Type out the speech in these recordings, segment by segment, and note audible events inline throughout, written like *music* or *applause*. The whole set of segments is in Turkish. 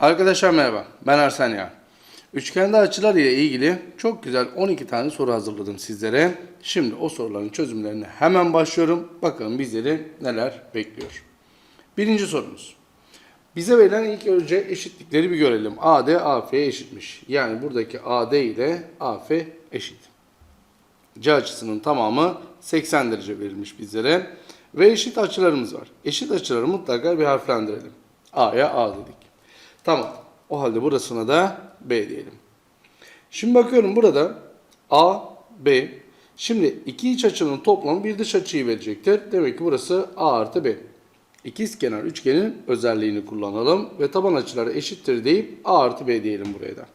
Arkadaşlar merhaba, ben Arsen Yağ. Üçgende açılar ile ilgili çok güzel 12 tane soru hazırladım sizlere. Şimdi o soruların çözümlerine hemen başlıyorum. Bakalım bizleri neler bekliyor. Birinci sorumuz. Bize verilen ilk önce eşitlikleri bir görelim. AD AF'ye eşitmiş. Yani buradaki AD ile AF eşit. C açısının tamamı 80 derece verilmiş bizlere. Ve eşit açılarımız var. Eşit açıları mutlaka bir harflendirelim. A'ya A dedik. Tamam. O halde burasına da B diyelim. Şimdi bakıyorum burada A, B. Şimdi iki iç açının toplamı bir dış açıyı verecektir. Demek ki burası A artı B. İkizkenar üçgenin özelliğini kullanalım ve taban açıları eşittir deyip A artı B diyelim buraya da.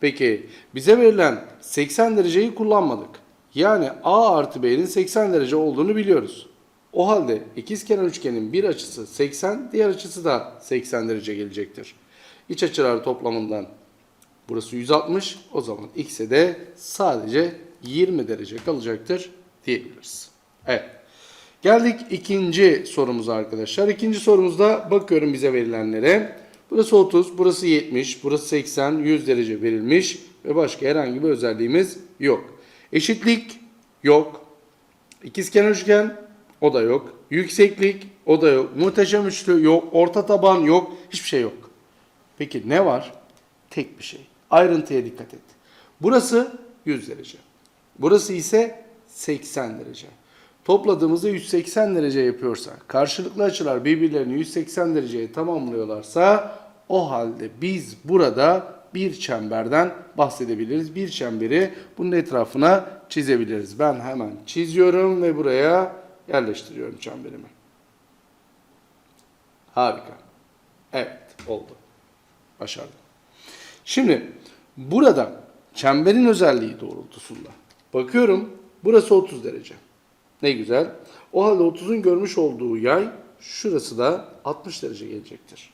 Peki bize verilen 80 dereceyi kullanmadık. Yani A artı B'nin 80 derece olduğunu biliyoruz. O halde ikizkenar üçgenin bir açısı 80, diğer açısı da 80 derece gelecektir. İç açılar toplamından burası 160. O zaman x'e de sadece 20 derece kalacaktır diyebiliriz. Evet. Geldik ikinci sorumuza arkadaşlar. İkinci sorumuzda bakıyorum bize verilenlere. Burası 30, burası 70, burası 80, 100 derece verilmiş ve başka herhangi bir özelliğimiz yok. Eşitlik yok. İkizkenar üçgen o da yok. Yükseklik o da yok. Muhteşem üçlü yok. Orta taban yok. Hiçbir şey yok. Peki ne var? Tek bir şey. Ayrıntıya dikkat et. Burası 100 derece. Burası ise 80 derece. Topladığımızda 180 derece yapıyorsa, karşılıklı açılar birbirlerini 180 dereceye tamamlıyorlarsa o halde biz burada bir çemberden bahsedebiliriz. Bir çemberi bunun etrafına çizebiliriz. Ben hemen çiziyorum ve buraya yerleştiriyorum çemberimi. Harika. Evet, oldu. Başardım. Şimdi burada çemberin özelliği doğrultusunda bakıyorum burası 30 derece. Ne güzel. O halde 30'un görmüş olduğu yay şurası da 60 derece gelecektir.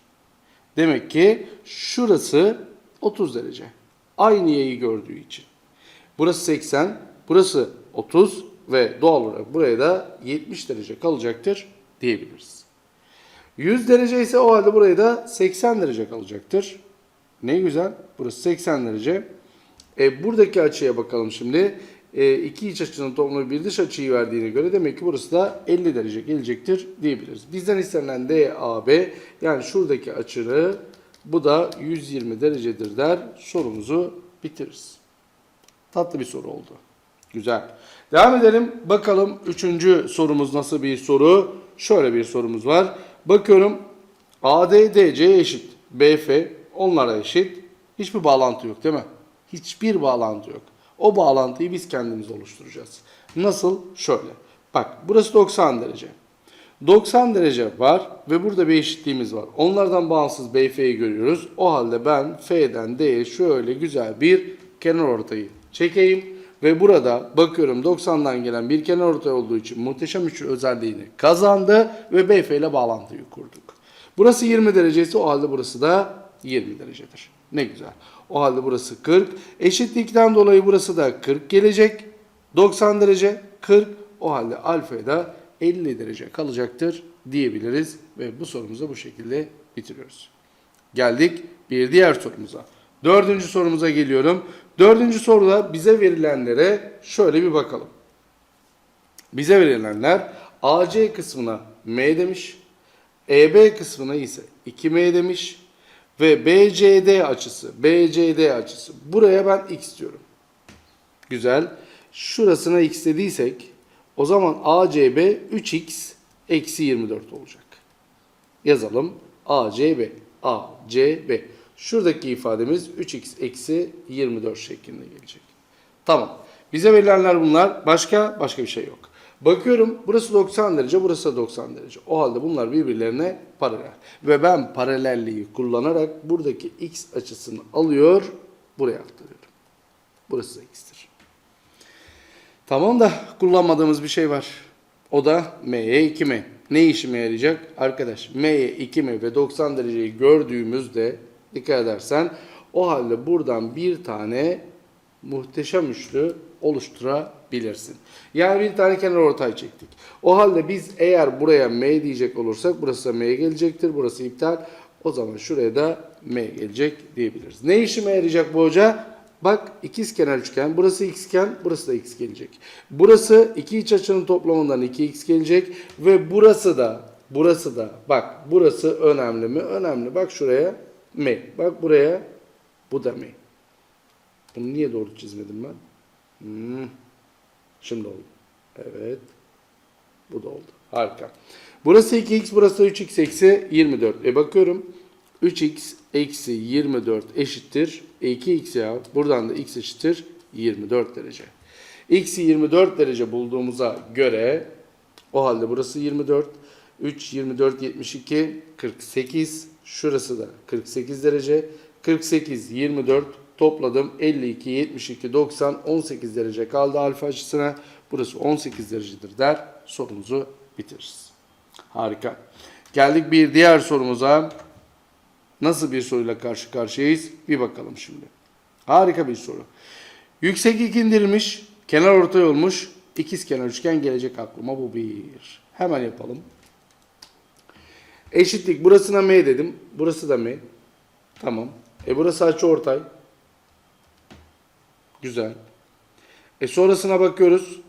Demek ki şurası 30 derece. Aynı yayı gördüğü için. Burası 80, burası 30 ve doğal olarak buraya da 70 derece kalacaktır diyebiliriz. 100 derece ise o halde buraya da 80 derece kalacaktır. Ne güzel. Burası 80 derece. E, buradaki açıya bakalım şimdi. E, iki iç açının toplamı bir dış açıyı verdiğine göre demek ki burası da 50 derece gelecektir diyebiliriz. Bizden istenilen DAB yani şuradaki açı bu da 120 derecedir der. Sorumuzu bitiririz. Tatlı bir soru oldu. Güzel. Devam edelim. Bakalım üçüncü sorumuz nasıl bir soru? Şöyle bir sorumuz var. Bakıyorum ADDC eşit. BF onlara eşit. Hiçbir bağlantı yok değil mi? Hiçbir bağlantı yok. O bağlantıyı biz kendimiz oluşturacağız. Nasıl? Şöyle. Bak burası 90 derece. 90 derece var ve burada bir eşitliğimiz var. Onlardan bağımsız BF'yi görüyoruz. O halde ben F'den D'ye şöyle güzel bir kenar ortayı çekeyim. Ve burada bakıyorum 90'dan gelen bir kenar ortay olduğu için muhteşem üçlü özelliğini kazandı ve BF ile bağlantıyı kurduk. Burası 20 derecesi o halde burası da 20 derecedir. Ne güzel. O halde burası 40. Eşitlikten dolayı burası da 40 gelecek. 90 derece 40. O halde alfa da 50 derece kalacaktır diyebiliriz ve bu sorumuzu bu şekilde bitiriyoruz. Geldik bir diğer sorumuza. Dördüncü sorumuza geliyorum. Dördüncü soruda bize verilenlere şöyle bir bakalım. Bize verilenler AC kısmına M demiş, EB kısmına ise 2M demiş ve BCD açısı, BCD açısı. Buraya ben X diyorum. Güzel. Şurasına X dediysek o zaman ACB 3X eksi 24 olacak. Yazalım. ACB. ACB. Şuradaki ifademiz 3x eksi 24 şeklinde gelecek. Tamam. Bize verilenler bunlar. Başka başka bir şey yok. Bakıyorum burası 90 derece, burası da 90 derece. O halde bunlar birbirlerine paralel. Ve ben paralelliği kullanarak buradaki x açısını alıyor, buraya aktarıyorum. Burası da x'tir. Tamam da kullanmadığımız bir şey var. O da m'ye 2m. Ne işime yarayacak? Arkadaş m'ye 2m ve 90 dereceyi gördüğümüzde dikkat edersen o halde buradan bir tane muhteşem üçlü oluşturabilirsin. Yani bir tane kenar ortay çektik. O halde biz eğer buraya m diyecek olursak burası da m gelecektir. Burası iptal. O zaman şuraya da M gelecek diyebiliriz. Ne işime yarayacak bu hoca? Bak ikizkenar üçgen. Burası x'ken burası da x gelecek. Burası iki iç açının toplamından 2x gelecek. Ve burası da burası da bak burası önemli mi? Önemli. Bak şuraya M. Bak buraya bu da M. Bunu niye doğru çizmedim ben? Hmm. Şimdi oldu. Evet. Bu da oldu. Harika. Burası 2x, burası da 3x eksi 24. E bakıyorum. 3x eksi 24 eşittir. E 2x ya. Buradan da x eşittir 24 derece. x'i 24 derece bulduğumuza göre o halde burası 24. 3, 24, 72, 48. Şurası da 48 derece. 48, 24 topladım. 52, 72, 90, 18 derece kaldı alfa açısına. Burası 18 derecedir der. Sorumuzu bitiririz. Harika. Geldik bir diğer sorumuza. Nasıl bir soruyla karşı karşıyayız? Bir bakalım şimdi. Harika bir soru. Yükseklik indirilmiş, kenar ortay olmuş, ikiz kenar üçgen gelecek aklıma bu bir. Hemen yapalım. Eşitlik burasına m dedim. Burası da m. Tamam. E burası açı ortay. Güzel. E sonrasına bakıyoruz.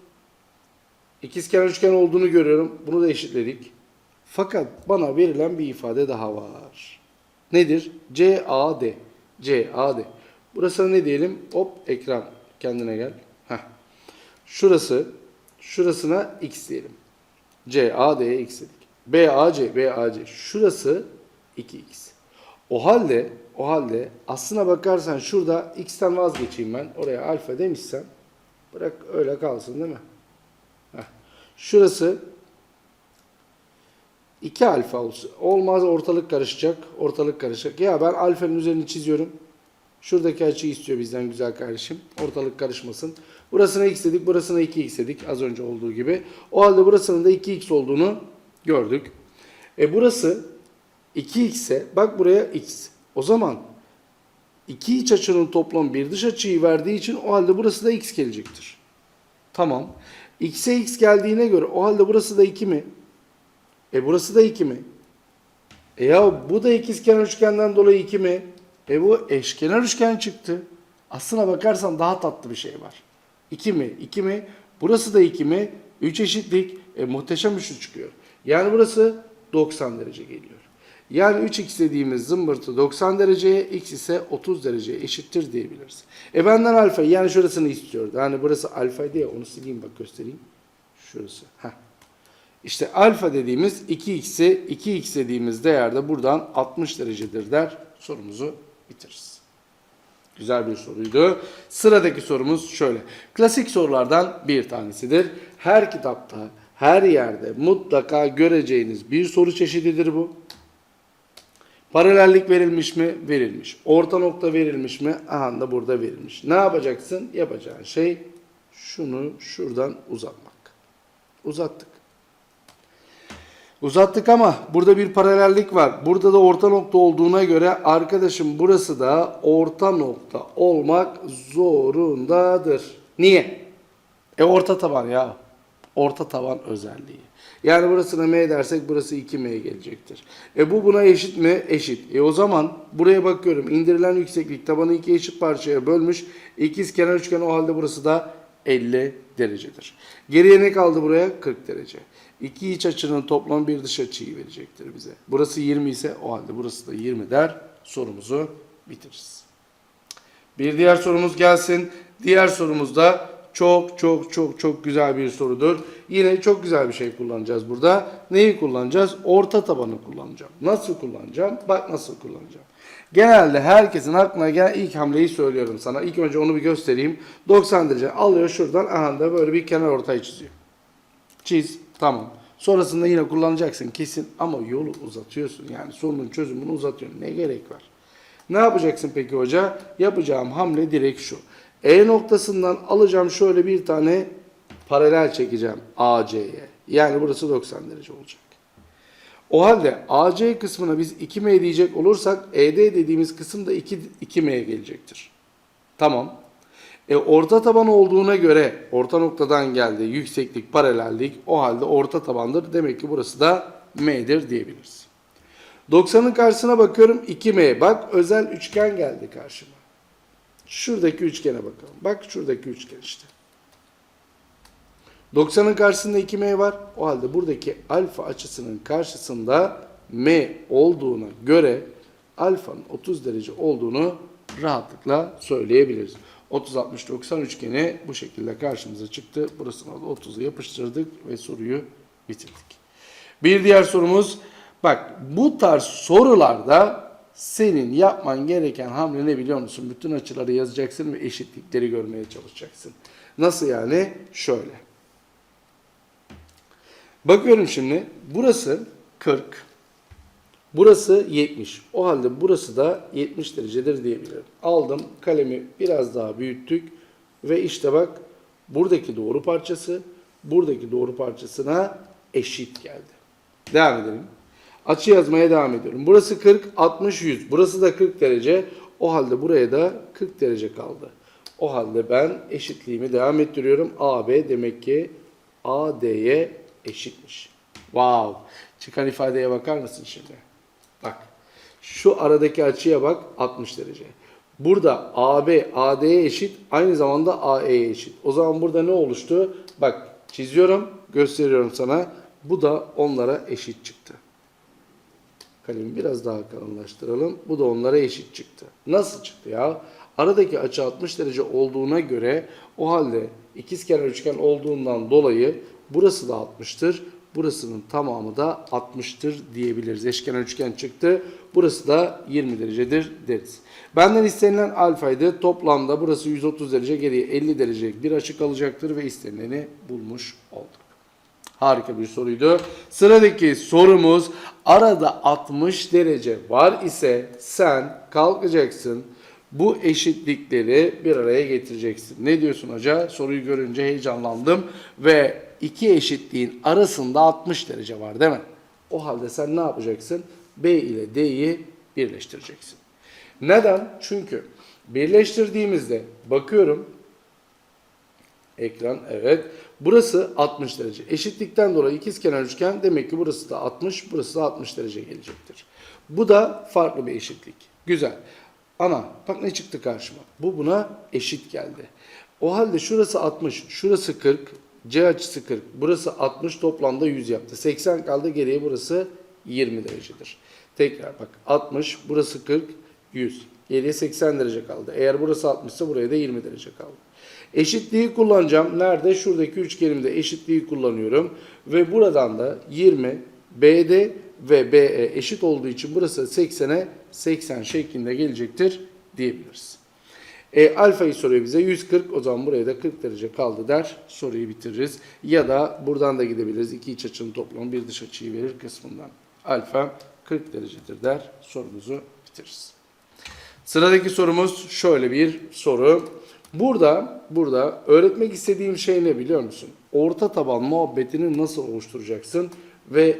İkizkenar üçgen olduğunu görüyorum. Bunu da eşitledik. Fakat bana verilen bir ifade daha var. Nedir? CAD. CAD. Burasına ne diyelim? Hop ekran kendine gel. Heh. Şurası şurasına x diyelim. CAD'ye x dedik. BAC, BAC. Şurası 2x. O halde o halde aslına bakarsan şurada x'ten vazgeçeyim ben. Oraya alfa demişsem bırak öyle kalsın değil mi? Heh. Şurası 2 alfa olsun. Olmaz ortalık karışacak. Ortalık karışacak. Ya ben alfanın üzerini çiziyorum. Şuradaki açıyı istiyor bizden güzel kardeşim. Ortalık karışmasın. Burasına x dedik. Burasına 2x dedik. Az önce olduğu gibi. O halde burasının da 2x olduğunu gördük. E burası 2x ise bak buraya x. O zaman iki iç açının toplamı bir dış açıyı verdiği için o halde burası da x gelecektir. Tamam. x'e x geldiğine göre o halde burası da 2 mi? E burası da 2 mi? E ya bu da ikizkenar üçgenden dolayı 2 mi? E bu eşkenar üçgen çıktı. Aslına bakarsan daha tatlı bir şey var. 2 mi? 2 mi? Burası da 2 mi? 3 eşitlik. E muhteşem üçlü çıkıyor. Yani burası 90 derece geliyor. Yani 3x dediğimiz zımbırtı 90 dereceye, x ise 30 dereceye eşittir diyebiliriz. E benden alfa yani şurasını istiyordu. Yani burası alfa diye onu sileyim bak göstereyim. Şurası. Heh. İşte alfa dediğimiz 2x'e 2x dediğimiz değerde buradan 60 derecedir der. Sorumuzu bitiririz. Güzel bir soruydu. Sıradaki sorumuz şöyle. Klasik sorulardan bir tanesidir. Her kitapta, her yerde mutlaka göreceğiniz bir soru çeşididir bu. Paralellik verilmiş mi? Verilmiş. Orta nokta verilmiş mi? Aha da burada verilmiş. Ne yapacaksın? Yapacağın şey şunu şuradan uzatmak. Uzattık. Uzattık ama burada bir paralellik var. Burada da orta nokta olduğuna göre arkadaşım burası da orta nokta olmak zorundadır. Niye? E orta taban ya. Orta taban özelliği. Yani burasına m dersek burası 2m gelecektir. E bu buna eşit mi? Eşit. E o zaman buraya bakıyorum. İndirilen yükseklik tabanı iki eşit parçaya bölmüş. İkiz kenar üçgen o halde burası da 50 derecedir. Geriye ne kaldı buraya? 40 derece. İki iç açının toplamı bir dış açıyı verecektir bize. Burası 20 ise o halde burası da 20 der. Sorumuzu bitiririz. Bir diğer sorumuz gelsin. Diğer sorumuz da çok çok çok çok güzel bir sorudur. Yine çok güzel bir şey kullanacağız burada. Neyi kullanacağız? Orta tabanı kullanacağım. Nasıl kullanacağım? Bak nasıl kullanacağım. Genelde herkesin aklına gelen ilk hamleyi söylüyorum sana. İlk önce onu bir göstereyim. 90 derece alıyor şuradan. Aha da böyle bir kenar ortay çiziyor. Çiz. Tamam. Sonrasında yine kullanacaksın kesin ama yolu uzatıyorsun. Yani sorunun çözümünü uzatıyorsun. Ne gerek var? Ne yapacaksın peki hoca? Yapacağım hamle direkt şu. E noktasından alacağım şöyle bir tane paralel çekeceğim AC'ye. Yani burası 90 derece olacak. O halde AC kısmına biz 2M diyecek olursak ED dediğimiz kısım da 2, 2M'ye gelecektir. Tamam. E orta taban olduğuna göre orta noktadan geldi yükseklik paralellik o halde orta tabandır. Demek ki burası da M'dir diyebiliriz. 90'ın karşısına bakıyorum 2M. Bak özel üçgen geldi karşıma. Şuradaki üçgene bakalım. Bak şuradaki üçgen işte. 90'ın karşısında 2M var. O halde buradaki alfa açısının karşısında M olduğuna göre alfanın 30 derece olduğunu rahatlıkla söyleyebiliriz. 30-60-90 üçgeni bu şekilde karşımıza çıktı. Burasına da 30'u yapıştırdık ve soruyu bitirdik. Bir diğer sorumuz, bak bu tarz sorularda senin yapman gereken hamle ne biliyor musun? Bütün açıları yazacaksın ve eşitlikleri görmeye çalışacaksın. Nasıl yani? Şöyle. Bakıyorum şimdi. Burası 40. Burası 70. O halde burası da 70 derecedir diyebilirim. Aldım kalemi biraz daha büyüttük ve işte bak buradaki doğru parçası buradaki doğru parçasına eşit geldi. Devam edelim. Açı yazmaya devam ediyorum. Burası 40, 60, 100. Burası da 40 derece. O halde buraya da 40 derece kaldı. O halde ben eşitliğimi devam ettiriyorum. AB demek ki AD'ye eşitmiş. Wow. Çıkan ifadeye bakar mısın şimdi? Bak. Şu aradaki açıya bak 60 derece. Burada AB AD'ye eşit, aynı zamanda AE'ye eşit. O zaman burada ne oluştu? Bak çiziyorum, gösteriyorum sana. Bu da onlara eşit çıktı. Kalemi biraz daha kalınlaştıralım. Bu da onlara eşit çıktı. Nasıl çıktı ya? Aradaki açı 60 derece olduğuna göre o halde ikizkenar üçgen olduğundan dolayı burası da 60'tır. Burasının tamamı da 60'tır diyebiliriz. Eşkenar üçgen çıktı. Burası da 20 derecedir deriz. Benden istenilen alfaydı. Toplamda burası 130 derece geriye 50 derecelik bir açı kalacaktır ve istenileni bulmuş olduk. Harika bir soruydu. Sıradaki sorumuz arada 60 derece var ise sen kalkacaksın. Bu eşitlikleri bir araya getireceksin. Ne diyorsun hoca? Soruyu görünce heyecanlandım ve iki eşitliğin arasında 60 derece var değil mi? O halde sen ne yapacaksın? B ile D'yi birleştireceksin. Neden? Çünkü birleştirdiğimizde bakıyorum Ekran evet. Burası 60 derece. Eşitlikten dolayı ikizkenar üçgen demek ki burası da 60, burası da 60 derece gelecektir. Bu da farklı bir eşitlik. Güzel. Ama bak ne çıktı karşıma. Bu buna eşit geldi. O halde şurası 60, şurası 40, C açısı 40. Burası 60 toplamda 100 yaptı. 80 kaldı geriye burası 20 derecedir. Tekrar bak 60, burası 40, 100. Geriye 80 derece kaldı. Eğer burası 60 ise buraya da 20 derece kaldı. Eşitliği kullanacağım. Nerede? Şuradaki üçgenimde eşitliği kullanıyorum. Ve buradan da 20 BD ve BE eşit olduğu için burası 80'e 80 şeklinde gelecektir diyebiliriz. E, alfayı soruyor bize 140 o zaman buraya da 40 derece kaldı der soruyu bitiririz. Ya da buradan da gidebiliriz. İki iç açının toplamı bir dış açıyı verir kısmından. Alfa 40 derecedir der sorumuzu bitiririz. Sıradaki sorumuz şöyle bir soru. Burada burada öğretmek istediğim şey ne biliyor musun? Orta taban muhabbetini nasıl oluşturacaksın ve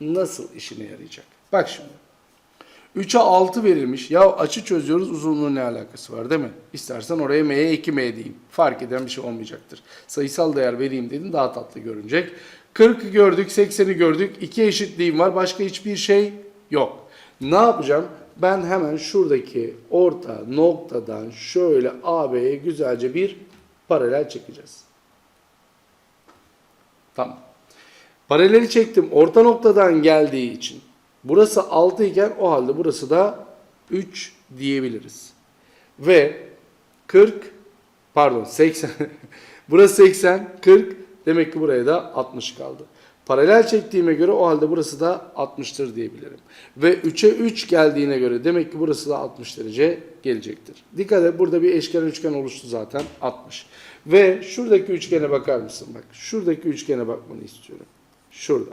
nasıl işine yarayacak? Bak şimdi. 3'e 6 verilmiş. Ya açı çözüyoruz uzunluğun ne alakası var değil mi? İstersen oraya m'ye 2m diyeyim. Fark eden bir şey olmayacaktır. Sayısal değer vereyim dedin daha tatlı görünecek. 40'ı gördük, 80'i gördük. 2 eşitliğim var. Başka hiçbir şey yok. Ne yapacağım? Ben hemen şuradaki orta noktadan şöyle AB'ye güzelce bir paralel çekeceğiz. Tamam. Paraleli çektim. Orta noktadan geldiği için. Burası 6 iken o halde burası da 3 diyebiliriz. Ve 40 pardon 80 *laughs* burası 80 40 demek ki buraya da 60 kaldı. Paralel çektiğime göre o halde burası da 60'tır diyebilirim. Ve 3'e 3 geldiğine göre demek ki burası da 60 derece gelecektir. Dikkat et burada bir eşkenar üçgen oluştu zaten 60. Ve şuradaki üçgene bakar mısın? Bak şuradaki üçgene bakmanı istiyorum. Şurada.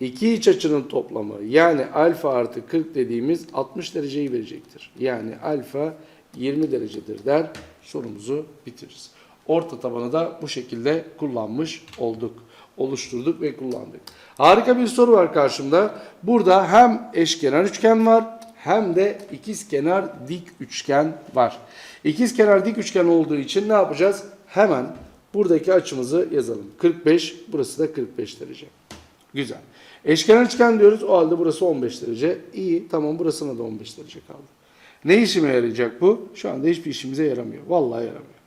İki iç açının toplamı yani alfa artı 40 dediğimiz 60 dereceyi verecektir. Yani alfa 20 derecedir der sorumuzu bitiririz. Orta tabanı da bu şekilde kullanmış olduk. Oluşturduk ve kullandık. Harika bir soru var karşımda. Burada hem eşkenar üçgen var hem de ikizkenar dik üçgen var. İkizkenar dik üçgen olduğu için ne yapacağız? Hemen buradaki açımızı yazalım. 45, burası da 45 derece. Güzel. Eşkenar üçgen diyoruz. O halde burası 15 derece. İyi. Tamam burasına da 15 derece kaldı. Ne işime yarayacak bu? Şu anda hiçbir işimize yaramıyor. Vallahi yaramıyor.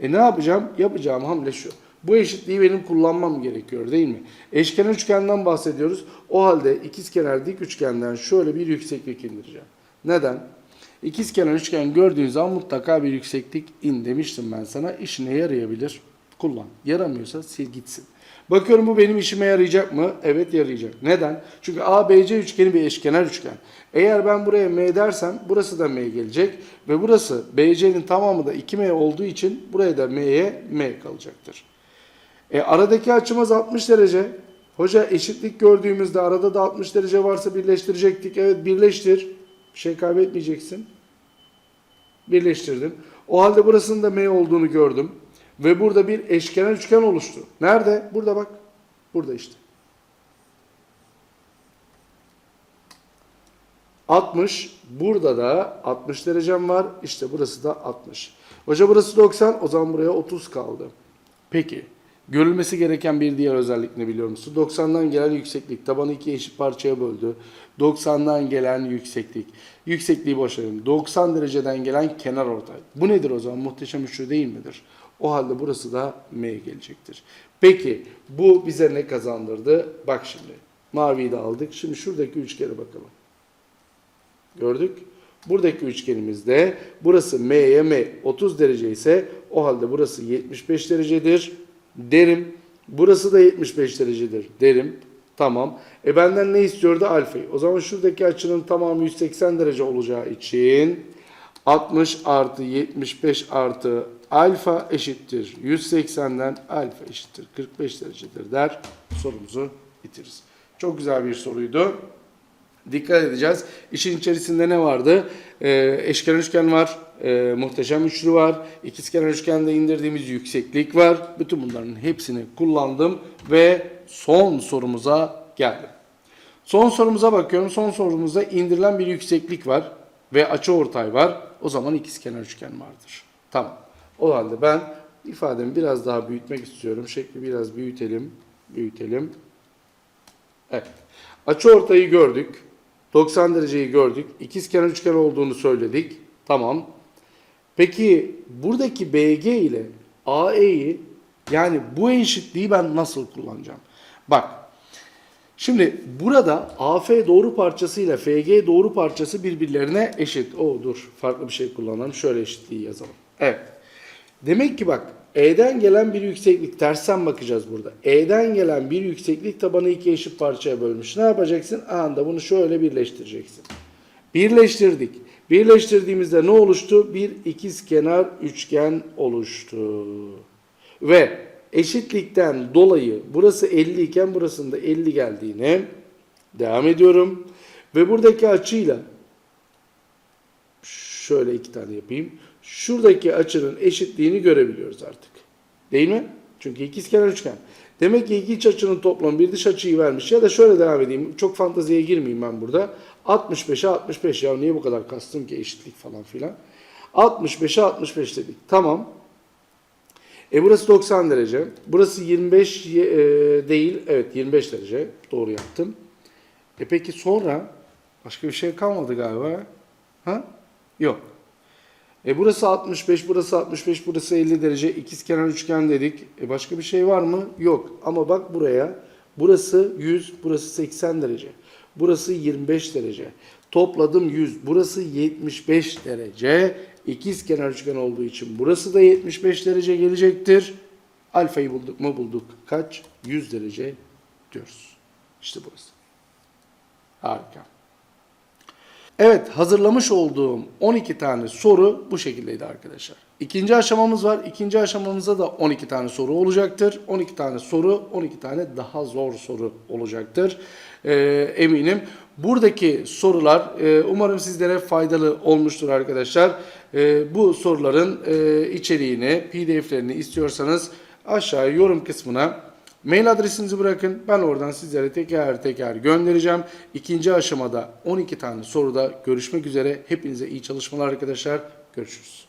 E ne yapacağım? Yapacağım hamle şu. Bu eşitliği benim kullanmam gerekiyor değil mi? Eşkenar üçgenden bahsediyoruz. O halde ikizkenar dik üçgenden şöyle bir yükseklik indireceğim. Neden? İkizkenar üçgen gördüğün zaman mutlaka bir yükseklik in demiştim ben sana. İşine yarayabilir. Kullan. Yaramıyorsa sil gitsin. Bakıyorum bu benim işime yarayacak mı? Evet yarayacak. Neden? Çünkü ABC üçgeni bir eşkenar üçgen. Eğer ben buraya M dersem burası da M gelecek. Ve burası BC'nin tamamı da 2M olduğu için buraya da M'ye M kalacaktır. E, aradaki açımız 60 derece. Hoca eşitlik gördüğümüzde arada da 60 derece varsa birleştirecektik. Evet birleştir. Bir şey kaybetmeyeceksin. Birleştirdim. O halde burasının da M olduğunu gördüm. Ve burada bir eşkenar üçgen oluştu. Nerede? Burada bak. Burada işte. 60. Burada da 60 derecem var. İşte burası da 60. Hoca burası 90. O zaman buraya 30 kaldı. Peki. Görülmesi gereken bir diğer özellik ne biliyor musun? 90'dan gelen yükseklik. Tabanı iki eşit parçaya böldü. 90'dan gelen yükseklik. Yüksekliği boş verin. 90 dereceden gelen kenar ortay. Bu nedir o zaman? Muhteşem üçlü değil midir? O halde burası da M gelecektir. Peki bu bize ne kazandırdı? Bak şimdi. Maviyi de aldık. Şimdi şuradaki üçgene bakalım. Gördük. Buradaki üçgenimizde burası M'ye M 30 derece ise o halde burası 75 derecedir derim. Burası da 75 derecedir derim. Tamam. E benden ne istiyordu? Alfayı. O zaman şuradaki açının tamamı 180 derece olacağı için 60 artı 75 artı alfa eşittir 180'den alfa eşittir 45 derecedir der. Sorumuzu bitiririz. Çok güzel bir soruydu. Dikkat edeceğiz. İşin içerisinde ne vardı? Ee, eşkenar üçgen var, e, muhteşem üçlü var, ikizkenar üçgende indirdiğimiz yükseklik var. Bütün bunların hepsini kullandım ve son sorumuza geldim. Son sorumuza bakıyorum. Son sorumuzda indirilen bir yükseklik var ve açıortay var. O zaman ikizkenar üçgen vardır. Tamam. O halde ben ifademi biraz daha büyütmek istiyorum. Şekli biraz büyütelim. Büyütelim. Evet. Açıortayı gördük. 90 dereceyi gördük. İkizkenar üçgen olduğunu söyledik. Tamam. Peki buradaki BG ile AE'yi yani bu eşitliği ben nasıl kullanacağım? Bak. Şimdi burada AF doğru parçası ile FG doğru parçası birbirlerine eşit. O dur farklı bir şey kullanalım. Şöyle eşitliği yazalım. Evet. Demek ki bak E'den gelen bir yükseklik tersten bakacağız burada. E'den gelen bir yükseklik tabanı iki eşit parçaya bölmüş. Ne yapacaksın? Anda bunu şöyle birleştireceksin. Birleştirdik. Birleştirdiğimizde ne oluştu? Bir ikizkenar üçgen oluştu. Ve eşitlikten dolayı burası 50 iken burasının da 50 geldiğine devam ediyorum. Ve buradaki açıyla şöyle iki tane yapayım. Şuradaki açının eşitliğini görebiliyoruz artık. Değil mi? Çünkü ikizkenar üçgen. Demek ki iki iç açının toplamı bir dış açıyı vermiş. Ya da şöyle devam edeyim. Çok fanteziye girmeyeyim ben burada. 65'e 65 ya niye bu kadar kastım ki eşitlik falan filan. 65'e 65 dedik. Tamam. E burası 90 derece. Burası 25 e, değil. Evet 25 derece. Doğru yaptım. E peki sonra başka bir şey kalmadı galiba. Ha? Yok. E burası 65, burası 65, burası 50 derece. İkizkenar üçgen dedik. E başka bir şey var mı? Yok. Ama bak buraya. Burası 100, burası 80 derece. Burası 25 derece. Topladım 100. Burası 75 derece. İkizkenar üçgen olduğu için burası da 75 derece gelecektir. Alfayı bulduk mu bulduk. Kaç? 100 derece diyoruz. İşte burası. Harika. Evet hazırlamış olduğum 12 tane soru bu şekildeydi arkadaşlar. İkinci aşamamız var. İkinci aşamamızda da 12 tane soru olacaktır. 12 tane soru, 12 tane daha zor soru olacaktır. Ee, eminim. Buradaki sorular e, umarım sizlere faydalı olmuştur arkadaşlar. E, bu soruların e, içeriğini, pdf'lerini istiyorsanız aşağıya yorum kısmına Mail adresinizi bırakın. Ben oradan sizlere teker teker göndereceğim. İkinci aşamada 12 tane soruda görüşmek üzere. Hepinize iyi çalışmalar arkadaşlar. Görüşürüz.